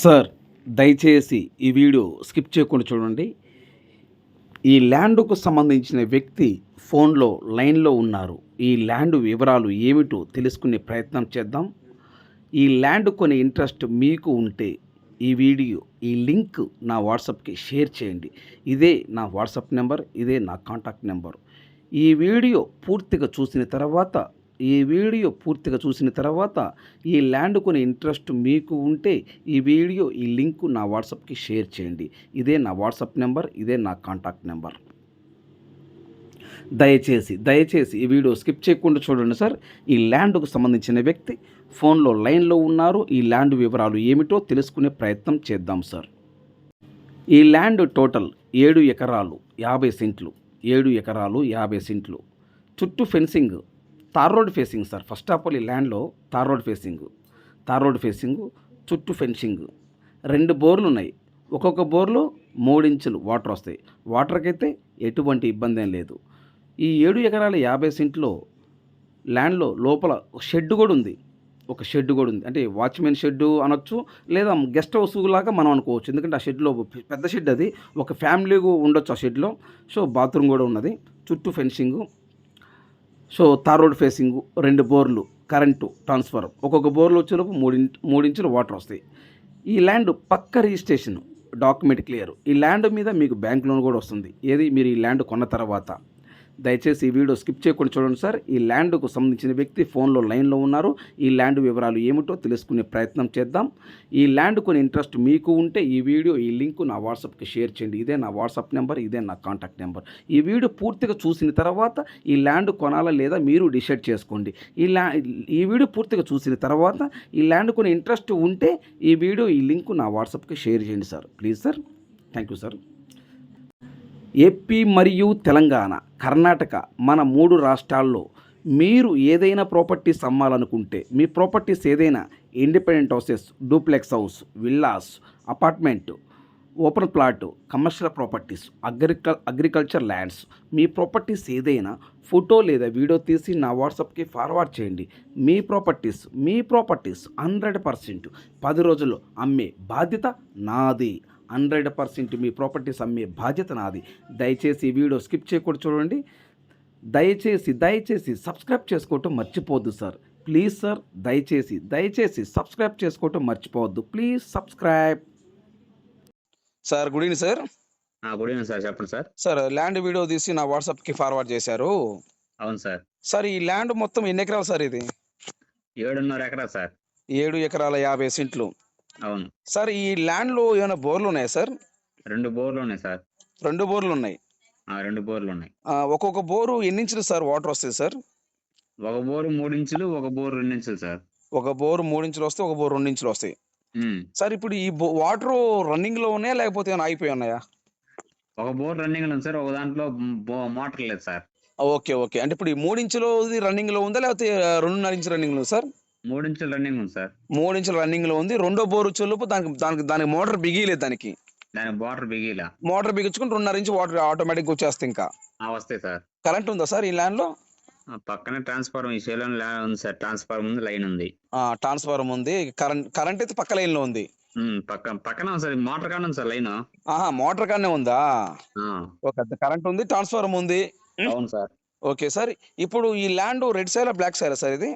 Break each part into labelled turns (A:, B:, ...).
A: Sir దయచేసి ఈ video skip చేయకుండా చూడండి. ఈ ల్యాండ్కు సంబంధించిన వ్యక్తి ఫోన్లో లైన్లో ఉన్నారు. ఈ ల్యాండ్ వివరాలు ఏమిటో తెలుసుకునే ప్రయత్నం చేద్దాం. ఈ ల్యాండ్ కొనే ఇంట్రెస్ట్ మీకు ఉంటే ఈ వీడియో ఈ లింక్ నా వాట్సాప్కి షేర్ చేయండి. ఇదే నా వాట్సాప్ నెంబర్ ఇదే నా కాంటాక్ట్ నెంబర్. ఈ వీడియో పూర్తిగా చూసిన తర్వాత ఈ వీడియో పూర్తిగా చూసిన తర్వాత ఈ ల్యాండ్ కొనే ఇంట్రెస్ట్ మీకు ఉంటే ఈ వీడియో ఈ లింక్ నా వాట్సాప్కి షేర్ చేయండి. ఇదే నా వాట్సాప్ నెంబర్ ఇదే నా కాంటాక్ట్ నెంబర్. దయచేసి దయచేసి ఈ వీడియో స్కిప్ చేయకుండా చూడండి సార్. ఈ ల్యాండ్కు సంబంధించిన వ్యక్తి ఫోన్లో లైన్లో ఉన్నారు. ఈ ల్యాండ్ వివరాలు ఏమిటో తెలుసుకునే ప్రయత్నం చేద్దాం సార్. ఈ ల్యాండ్ టోటల్ ఏడు ఎకరాలు యాభై సెంట్లు ఏడు ఎకరాలు యాభై సెంట్లు. చుట్టూ fencing tar road facing sir. First of all ఈ ల్యాండ్లో tar road facing. Tar road facing చుట్టూ ఫెన్సింగ్. రెండు బోర్లు ఉన్నాయి. ఒక్కొక్క బోర్లో మూడించులు వాటర్ వస్తాయి. వాటర్కి అయితే ఎటువంటి ఇబ్బంది ఏం లేదు. ఈ ఏడు ఎకరాల యాభై సెంట్లో ల్యాండ్లో లోపల షెడ్ కూడా ఉంది. ఒక షెడ్ కూడా ఉంది. అంటే వాచ్మెన్ షెడ్ అనొచ్చు లేదా గెస్ట్ హౌస్ లాగా మనం అనుకోవచ్చు. ఎందుకంటే ఆ షెడ్లో పెద్ద షెడ్ అది. ఒక ఫ్యామిలీ ఉండొచ్చు ఆ షెడ్లో. సో బాత్రూమ్ కూడా ఉన్నది. చుట్టూ fencing. So tar road facing రెండు బోర్లు కరెంటు ట్రాన్స్ఫర్. ఒక్కొక్క బోర్లు వచ్చేలోపు మూడు మూడించులు వాటర్ వస్తాయి. ఈ ల్యాండ్ పక్క రిజిస్ట్రేషన్ డాక్యుమెంట్ క్లియర్. ఈ ల్యాండ్ మీద మీకు బ్యాంక్ లోన్ కూడా వస్తుంది. ఏది? మీరు ఈ ల్యాండ్ కొన్న తర్వాత. దయచేసి ఈ వీడియో స్కిప్ చేయకుండా చూడండి సార్. ఈ ల్యాండ్కు సంబంధించిన వ్యక్తి ఫోన్లో లైన్లో ఉన్నారు. ఈ ల్యాండ్ వివరాలు ఏమిటో తెలుసుకునే ప్రయత్నం చేద్దాం. ఈ ల్యాండ్ కొని ఇంట్రెస్ట్ మీకు ఉంటే ఈ వీడియో ఈ లింక్ నా వాట్సాప్కి షేర్ చేయండి. ఇదే నా వాట్సాప్ నెంబర్ ఇదే నా కాంటాక్ట్ నెంబర్. ఈ వీడియో పూర్తిగా చూసిన తర్వాత ఈ ల్యాండ్ కొనాలా లేదా మీరు డిసైడ్ చేసుకోండి. ఈ ల్యా ఈ వీడియో పూర్తిగా చూసిన తర్వాత ఈ ల్యాండ్ కొని ఇంట్రెస్ట్ ఉంటే ఈ వీడియో ఈ లింక్ నా వాట్సాప్కి షేర్ చేయండి sir. Please sir. Thank you sir. AP మరియు తెలంగాణ కర్ణాటక మన మూడు రాష్ట్రాల్లో మీరు ఏదైనా ప్రాపర్టీస్ అమ్మాలనుకుంటే మీ ప్రాపర్టీస్ ఏదైనా independent houses duplex house villas apartment open plot commercial properties agricul agriculture lands మీ ప్రాపర్టీస్ ఏదైనా ఫోటో లేదా వీడియో తీసి నా వాట్సాప్కి ఫార్వర్డ్ చేయండి. మీ ప్రాపర్టీస్ మీ ప్రాపర్టీస్ హండ్రెడ్ పర్సెంట్ పది రోజుల్లో అమ్మే బాధ్యత నాది. హండ్రెడ్ పర్సెంట్ మీ ప్రాపర్టీస్ అమ్మే బాధ్యత నాది. దయచేసి ఈ వీడియో స్కిప్ చేయకూడదు చూడండి. దయచేసి దయచేసి సబ్స్క్రైబ్ చేసుకోవటం మర్చిపోవద్దు సార్. ప్లీజ్ సార్ దయచేసి దయచేసి సబ్స్క్రైబ్ చేసుకోవటం మర్చిపోవద్దు. Please subscribe. Sir good evening sir.
B: Good evening sir చెప్పండి సార్.
A: సార్ ల్యాండ్ వీడియో తీసి నా వాట్సాప్కి ఫార్వర్డ్ చేశారు.
B: అవును సార్.
A: సార్ ఈ ల్యాండ్ మొత్తం ఎన్ని ఎకరాలు సార్ ఇది?
B: ఏడున్నర ఎకరా సార్.
A: ఏడు ఎకరాల యాభై సెంట్లు.
B: అవును.
A: సార్ ఈ ల్యాండ్లో ఏమైనా బోర్లు ఉన్నాయా సార్?
B: రెండు బోర్లు ఉన్నాయి సార్.
A: రెండు బోర్లు ఉన్నాయి
B: ఆ, రెండు బోర్లు ఉన్నాయి
A: ఆ, ఒక్కొక్క బోరు ఎన్ని ఇంచులు సార్ వాటర్ వస్తుంది సార్?
B: ఒక బోరు మూడు ఇంచులు ఒక బోరు రెండు ఇంచులు సార్.
A: ఒక బోరు మూడు ఇంచులు వస్తే ఒక బోరు రెండు ఇంచులు వస్తాయి.
B: ఉమ్.
A: సార్ ఇప్పుడు ఈ వాటర్ రన్నింగ్లో ఉన్నాయా లేకపోతే ఏమైనా ఆగిపోయి ఉన్నాయా?
B: ఒక బోర్ రన్నింగ్ ఉంది సార్ ఒక దాంట్లో బో- మోటార్ లేదు సార్.
A: Okay okay. అంటే ఇప్పుడు ఈ మూడు ఇంచులు రన్నింగ్లో ఉందా లేకపోతే ఆ, రెండున్నర ఇంచు రన్నింగ్లో సార్?
B: మూడు ఇంచులు రన్నింగ్ ఉంది సార్.
A: మూడు ఇంచులు రన్నింగ్లో ఉంది. రెండో బోరు వచ్చేలోపు దానికి దానికి దానికి మోటార్ బిగియలేదు దానికి.
B: దాని బోటర్ బిగిలా
A: మోటార్ బిగించుకుని రెండున్నర ఇంచు వాటర్ ఆటోమేటిక్ వచ్చేస్తాయి ఇంకా.
B: వస్తాయి సార్.
A: కరెంట్ ఉందా సార్ ఈ
B: ల్యాండ్లో? పక్కనే ట్రాన్స్ఫార్మర్ ఈ సేలం ఉంది సార్. ట్రాన్స్ఫార్మర్ ఉంది లైన్ ఉంది.
A: ట్రాన్స్ఫార్మర్ ఉంది. కరెంట్ కరెంట్ అయితే పక్క లైన్లో ఉంది.
B: పక్కన ఉంది సార్. మోటార్ కాడ ఉంది సార్ లైన్
A: ఆహా మోటార్ కానే ఉందా? ఓకే కరెంట్ ఉంది ట్రాన్స్ఫార్మర్ ఉంది.
B: అవును సార్.
A: Okay sir. ఇప్పుడు ఈ land red side black side sir ఇది?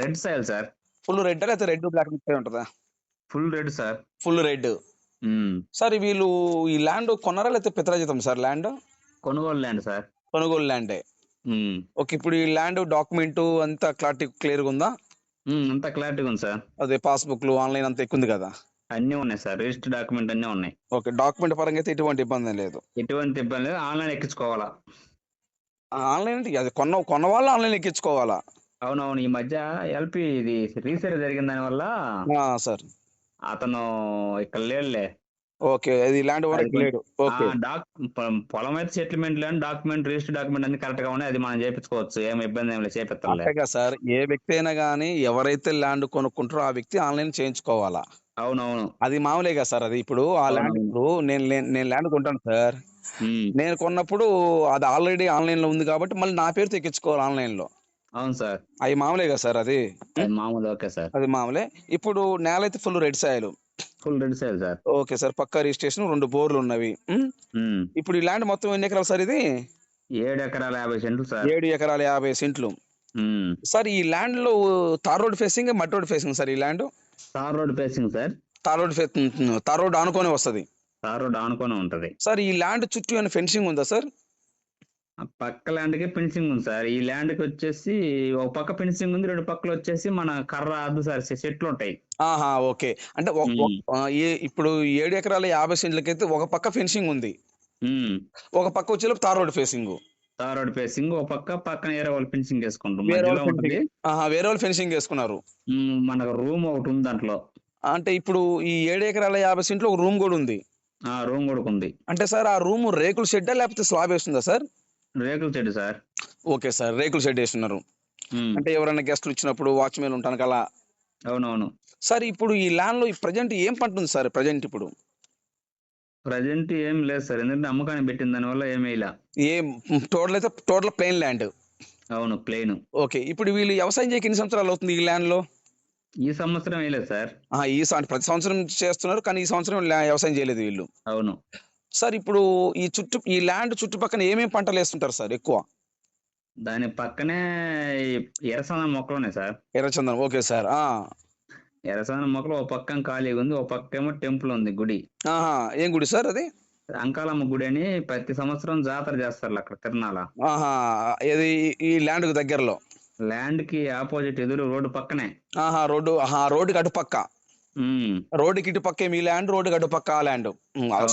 B: Red soil sir
A: full red లేకపోతే రెడ్ బ్లాక్ మిక్స్ అయి ఉంటుందా?
B: Full red sir
A: full red sir వీళ్ళు ఈ ల్యాండ్ కొన్నారా లేకపోతే పిత్రాజితం సార్ ల్యాండ్
B: కొనుగోలు ల్యాండ్ సార్
A: కొనుగోలు ల్యాండే
B: ఉమ్,
A: ఓకే ఇప్పుడు ఈ ల్యాండ్ డాక్యుమెంట్ అంతా క్లారిటీ క్లియర్గా ఉందా?
B: ఉమ్, అంతా క్లారిటీగా ఉంది సార్
A: అదే పాస్బుక్లు ఆన్లైన్ అంతా ఎక్కువ ఉంది కదా?
B: అన్నీ ఉన్నాయి సార్ రిజిస్టర్ డాక్యుమెంట్ అన్నీ ఉన్నాయి.
A: ఓకే డాక్యుమెంట్ పరంగా అయితే ఎటువంటి ఇబ్బంది లేదు.
B: ఎటువంటి ఇబ్బంది లేదు. ఆన్లైన్ ఎక్కించుకోవాలా?
A: ఆన్లైన్ అది కొన్న కొన్న వాళ్ళు ఆన్లైన్ ఎక్కించుకోవాలా?
B: అవునవును. ఈ మధ్య ఎల్పి ఇది రీసేల్ జరిగిన దాని వల్ల
A: ఆ, సార్.
B: అతను ఇక్కడ లేడులే.
A: ఓకే. అది ల్యాండ్ వరకు లేడు. ఓకే.
B: డాక్ పొలం అయితే సెటిల్మెంట్ లేని డాక్యుమెంట్ రిజిస్టర్ డాక్యుమెంట్ అన్ని కరెక్ట్గా ఉన్నాయి. అది మనం చేపించుకోవచ్చు. ఏం ఇబ్బంది ఏం లేదు. చేపిస్తాంలే
A: అంతేగా సార్. ఏ వ్యక్తి అయినా కానీ ఎవరైతే ల్యాండ్ కొనుక్కుంటారో ఆ వ్యక్తి ఆన్లైన్ చేయించుకోవాలా?
B: అవునవును.
A: అది మామూలేగా సార్. అది ఇప్పుడు ఆ ల్యాండ్
B: అవునవును.
A: ఇప్పుడు నేను లే- నేను ల్యాండ్ కొంటాను సార్.
B: ఉమ్,
A: నేను కొన్నప్పుడు అది ఆల్రెడీ ఆన్లైన్లో ఉంది కాబట్టి మళ్ళీ నా పేరుతో ఎక్కించుకోవాలి ఆన్లైన్లో
B: అవును సార్.
A: అవి మామూలేగా సార్ అది?
B: మామూలు ఓకే సార్.
A: అది మామూలే. ఇప్పుడు నేల అయితే full red soil
B: full red soil sir.
A: Okay sir పక్కా రిజిస్ట్రేషన్ రెండు బోర్లు ఉన్నవి. ఇప్పుడు ఈ ల్యాండ్ మొత్తం ఎన్ని ఎకరాలు సార్ ఇది?
B: ఏడు ఎకరాల యాభై సెంట్లు సార్.
A: ఏడు ఎకరాల యాభై సెంట్లు. సార్ ఈ ల్యాండ్లో tar road facing mud road facing sir ఈ land
B: tar road facing sir.
A: Tar road tar road ఆనుకొని వస్తుంది.
B: తార్ రోడ్ ఆనుకొని ఉంటది.
A: సార్ ఈ ల్యాండ్ చుట్టూ ఏమైనా ఫెన్సింగ్ ఉందా సార్?
B: పక్క ల్యాండ్కి ఫినిషింగ్ ఉంది సార్. ఈ ల్యాండ్కి వచ్చేసి ఒక పక్క ఫినిషింగ్ ఉంది రెండు పక్కలు వచ్చేసి మన కర్ర అద్దు సార్ చెట్లు ఉంటాయి.
A: ఆహా ఓకే. అంటే ఇప్పుడు ఏడు ఎకరాల యాభై సెంట్లకైతే ఒక పక్క ఫెన్సింగ్ ఉంది. ఒక పక్క వచ్చేలోపు tar road facing
B: tar road facing ఒక పక్క పక్కన వేరే వాళ్ళు ఫినిషింగ్ చేసుకుంటాం
A: వేరే వాళ్ళు ఫెన్సింగ్ చేసుకున్నారు.
B: ఉమ్, మనకు రూమ్ ఒకటి ఉంది దాంట్లో.
A: అంటే ఇప్పుడు ఈ ఏడు ఎకరాల యాభై సెంట్లు ఒక రూమ్ కూడా ఉంది.
B: ఆ రూమ్ కూడా ఉంది.
A: అంటే సార్ ఆ రూమ్ రేకుల షెడ్డా లేకపోతే స్లాబ్ వేస్తుందా సార్?
B: రేకుల చెట్టు సార్.
A: ఓకే సార్ రేకుల షెడ్ వేస్తున్నారు. అంటే ఎవరైనా గెస్ట్లు వచ్చినప్పుడు వాచ్మెన్ ఉంటాను అలా?
B: అవునవును.
A: సార్ ఇప్పుడు ఈ ల్యాండ్లో ప్రజెంట్ ఏం పంట ఉంది సార్ ప్రజెంట్ ఇప్పుడు?
B: ప్రజెంట్ ఏం లేదు సార్ ఎందుకంటే అమ్మకాన్ని పెట్టిన దాని వల్ల ఏమీ ఇలా
A: ఏం టోటల్ అయితే టోటల్ ప్లెయిన్ ల్యాండ్
B: అవును ప్లేన్
A: ఓకే ఇప్పుడు వీళ్ళు వ్యవసాయం చేయక ఎన్ని సంవత్సరాలు అవుతుంది ఈ ల్యాండ్లో?
B: ఈ సంవత్సరం వేయలేదు సార్.
A: ఈ ప్రతి సంవత్సరం చేస్తున్నారు కానీ ఈ సంవత్సరం వ్యవసాయం చేయలేదు వీళ్ళు.
B: అవును.
A: సార్ ఇప్పుడు ఈ చుట్టూ ఈ ల్యాండ్ చుట్టుపక్కల ఏమేమి పంటలు వేస్తుంటారు సార్ ఎక్కువ?
B: దాని పక్కనే ఈ ఎర్రసందనం మొక్కలు ఉన్నాయి సార్.
A: ఎర్రచందనం ఓకే సార్ ఆ.
B: ఎర్రసందనం మొక్కలు ఒక పక్కన ఖాళీగా ఉంది ఒక పక్క ఏమో టెంపుల్ ఉంది గుడి.
A: ఆహా ఏం గుడి సార్ అది?
B: అంకాలమ్మ గుడి అని ప్రతి సంవత్సరం జాతర చేస్తారు అక్కడ తిరణాల
A: ఆహా ఇది ఈ ల్యాండ్కు దగ్గరలో?
B: ల్యాండ్కి ఆపోజిట్ ఎదురు రోడ్డు పక్కనే.
A: ఆహా రోడ్డు ఆహా రోడ్డుకి అటుపక్క.
B: ఉమ్,
A: రోడ్డుకి ఇటు పక్కే మీ ల్యాండ్ రోడ్డుకి అటుపక్క ఆ ల్యాండ్.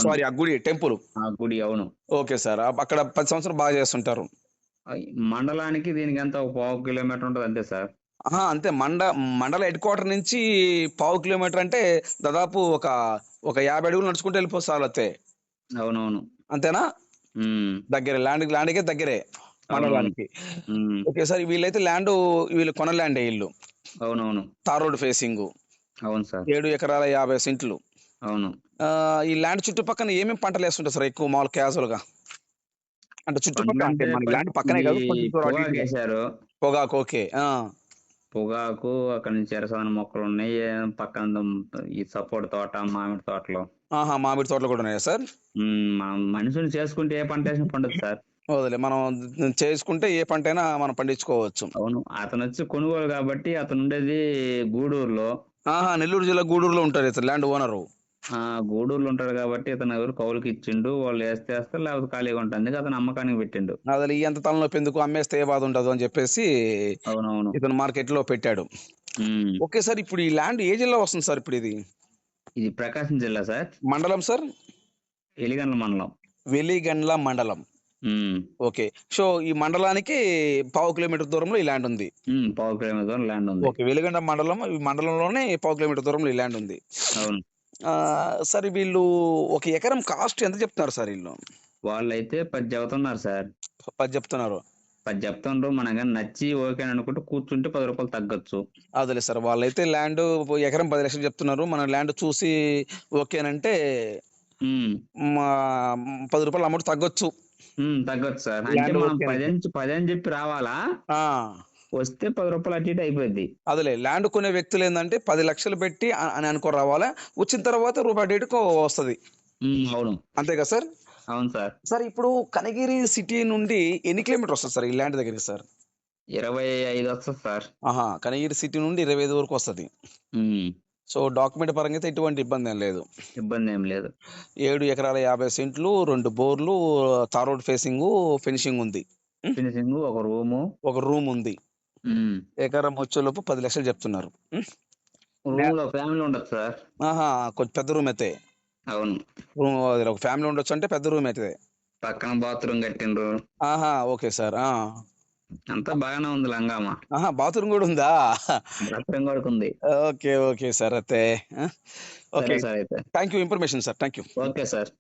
A: సారీ ఆ గుడి టెంపుల్.
B: ఆ గుడి అవును.
A: Okay sir. అక్కడ పది సంవత్సరం బాగా చేస్తుంటారు.
B: మండలానికి దీనికి ఎంత పావు కిలోమీటర్ ఉంటుంది అంతే సార్?
A: అంతే. మండ మండల హెడ్ క్వార్టర్ నుంచి పావు కిలోమీటర్ అంటే దాదాపు ఒక ఒక యాభై అడుగులు నడుచుకుంటూ వెళ్ళిపోతారు అంతే
B: అవునవును.
A: అంతేనా? దగ్గరే ల్యాండ్ ల్యాండ్కే దగ్గరే మండలానికి. ఓకే సార్ వీళ్ళైతే ల్యాండ్ వీళ్ళు కొన ల్యాండ్ ఇల్లు
B: అవునవును.
A: Tar road facing.
B: అవును సార్.
A: ఏడు ఎకరాల యాభై సెంట్లు.
B: అవును.
A: ఆ, ఈ ల్యాండ్ చుట్టుపక్కల ఏమేమి పంటలు వేస్తుంటారు సార్ ఎక్కువ మామూలు క్యాజువల్గా అంటే చుట్టుపక్కల అంటే మన ల్యాండ్ పక్కనే కాదు
B: పొగాకు
A: ఓకే.
B: పొగాకు అక్కడ నుంచి ఎరసన మొక్కలు ఉన్నాయి. పక్కన ఈ సపోర్ట్ తోట మామిడి తోటలు.
A: ఆహా మామిడి తోటలు కూడా ఉన్నాయా సార్?
B: మనం మనుషులు చేసుకుంటే ఏ పంట వేసినా పండుతుంది సార్.
A: వదిలే మనం చేసుకుంటే ఏ పంట అయినా మనం పండించుకోవచ్చు.
B: అవును అతను వచ్చి కొనుగోలు కాబట్టి అతను ఉండేది గూడూరులో.
A: ఆహా నెల్లూరు జిల్లా గూడూరులో ఉంటారు ఇతను ల్యాండ్ ఓనరు
B: ఆ గూడూరులో ఉంటాడు కాబట్టి ఇతను ఎవరు కౌలుకి ఇచ్చిండు వాళ్ళు వేస్తే వేస్తారు లేకపోతే ఖాళీగా ఉంటుంది అతను అమ్మకానికి పెట్టిండు.
A: అసలు ఈ ఎంత తలనొప్పి ఎందుకు? అమ్మేస్తే ఏ బాధ ఉండదు అని చెప్పేసి
B: అవునవును.
A: ఇతను మార్కెట్లో పెట్టాడు. ఓకే సార్ ఇప్పుడు ఈ ల్యాండ్ ఏ జిల్లా వస్తుంది సార్ ఇప్పుడు ఇది?
B: ఇది ప్రకాశం జిల్లా సార్.
A: మండలం సార్?
B: ఎలిగండ్ల మండలం.
A: వెలిగండ్ల మండలం. ఓకే. సో ఈ మండలానికి పావు కిలోమీటర్ దూరంలో ఈ ల్యాండ్ ఉంది.
B: పావు కిలోమీటర్ దూరం ల్యాండ్ ఉంది.
A: ఓకే వెలిగండ మండలం ఈ మండలంలోనే పావు కిలోమీటర్ దూరంలో ఈ ల్యాండ్ ఉంది.
B: అవును.
A: ఆ, సార్ వీళ్ళు ఒక ఎకరం కాస్ట్ ఎంత చెప్తున్నారు సార్ వీళ్ళు?
B: వాళ్ళైతే పది చెబుతున్నారు సార్.
A: పది చెప్తున్నారు.
B: పది చెప్తుండ్రు మనగా నచ్చి ఓకే అని అనుకుంటే కూర్చుంటే పది రూపాయలు తగ్గొచ్చు.
A: అదేలే సార్ వాళ్ళైతే ల్యాండ్ ఎకరం పది లక్షలు చెప్తున్నారు. మన ల్యాండ్ చూసి ఓకేనంటే. మా పది రూపాయలు అమౌంట్ తగ్గొచ్చు.
B: ఉమ్, తగ్గొచ్చు సార్. అంటే
A: ల్యాండ్
B: మనం
A: ఓకే
B: పది అని పది అని చెప్పి రావాలా?
A: ఆ,
B: వస్తే పది రూపాయలు అటు ఇటు అయిపోద్ది
A: అదేలే ల్యాండ్ కొనే వ్యక్తులు ఏంటంటే పది లక్షలు పెట్టి అ- అని అనుకో రావాలా వచ్చిన తర్వాత రూపాయి డేటుకు వస్తుంది.
B: ఉమ్, అవును.
A: అంతే కదా సార్?
B: అవును సార్.
A: సార్ ఇప్పుడు కనగిరి సిటీ నుండి ఎన్ని కిలోమీటర్ వస్తుంది సార్ ఈ ల్యాండ్ దగ్గరికి సార్?
B: ఇరవై ఐదు వస్తుంది సార్.
A: ఆహా కనగిరి సిటీ నుండి ఇరవై ఐదు వరకు వస్తుంది.
B: ఉమ్,
A: సో డాక్యుమెంట్ పరంగా అయితే ఎటువంటి ఇబ్బంది ఏం లేదు.
B: ఇబ్బంది ఏం లేదు.
A: ఏడు ఎకరాల యాభై సెంట్లు రెండు బోర్లు తార్ రోడ్ ఫేసింగ్ ఫినిషింగ్ ఉంది.
B: ఫినిషింగ్ ఒక రూము.
A: ఒక రూమ్ ఉంది. ఎకరం వచ్చేలోపు పది లక్షలు చెప్తున్నారు.
B: ఫ్యామిలీ ఉండదు సార్.
A: ఆహా కొంచెం పెద్ద రూమ్ అయితే.
B: అవును.
A: రూమ్ ఒక ఫ్యామిలీ ఉండొచ్చు అంటే పెద్ద రూమ్ అయితే.
B: పక్కన బాత్రూమ్ కట్టిండ్రు.
A: ఆహా ఓకే సార్.
B: అంతా బాగానే ఉంది లంగామ.
A: ఆహా బాత్రూమ్ కూడా ఉందా?
B: బాత్రూమ్ కూడా ఉంది.
A: ఓకే ఓకే సార్ అయితే ఓకే.
B: సార్ అయితే.
A: Thank you information sir thank you
B: okay sir.